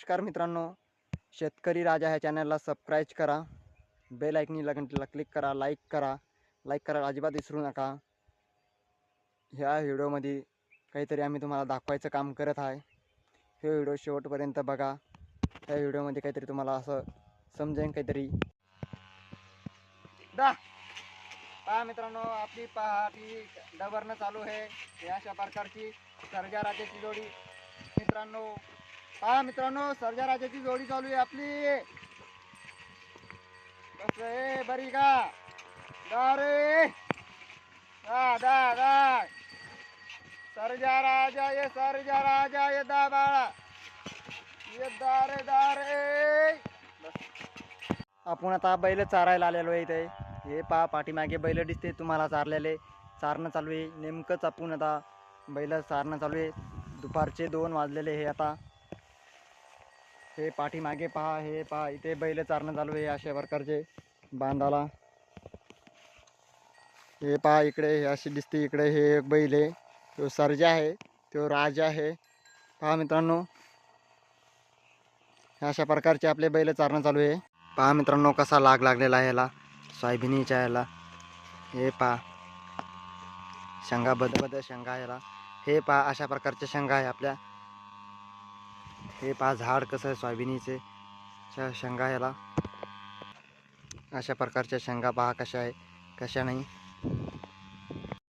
नमस्कार मित्रांनो शेतकरी राजा ह्या चॅनलला सबस्क्राईब करा बेल ऐकनी लगंटीला क्लिक करा लाईक करा लाईक करायला अजिबात विसरू नका. ह्या व्हिडिओमध्ये काहीतरी आम्ही तुम्हाला दाखवायचं काम करत आहे. हे व्हिडिओ शेवटपर्यंत बघा. ह्या व्हिडिओमध्ये काहीतरी तुम्हाला असं समजेन काहीतरी. दा! पहा मित्रांनो आपली पहाटी डबरणं चालू आहे. अशा प्रकारची सर्जा राजाची जोडी. मित्रांनो हा मित्रांनो सर्जा राजाची जोडी चालू आहे आपली. कस आहे बरी का? दा रे. दा दा दा. सर्जा राजा ये सर्जा राजा ये दा बाळा. ये दा रे दा रे. आपण आता बैल चारायला आलेलो आहे इथे. हे पहा पाठीमागे बैल दिसते तुम्हाला चारलेले. चारणं चालू आहे. नेमकंच आपण आता बैल चारणं चालू आहे. दुपारचे दोन वाजलेले हे आता. हे पाठीमागे पहा हे पहा इथे बैल चारणं चालू आहे अशा प्रकारचे बांधाला. हे पहा इकडे हे अशी दिसते इकडे हे एक बैल आहे. तो सर्जा आहे तो राजा आहे. पहा मित्रांनो हे अशा प्रकारचे आपले बैल चारणं चालू आहे. पहा मित्रांनो कसा लाग लागलेला आहे याला सोयाबिनीच्या याला. हे पहा शेंगा बद बद शेंगा याला. हे पहा अशा प्रकारच्या शेंगा आहे आपल्या. हे पहा झाड कसं आहे सोयाबिनीचे. च्या शेंगा याला अशा प्रकारच्या शेंगा पहा कशा आहे कशा नाही.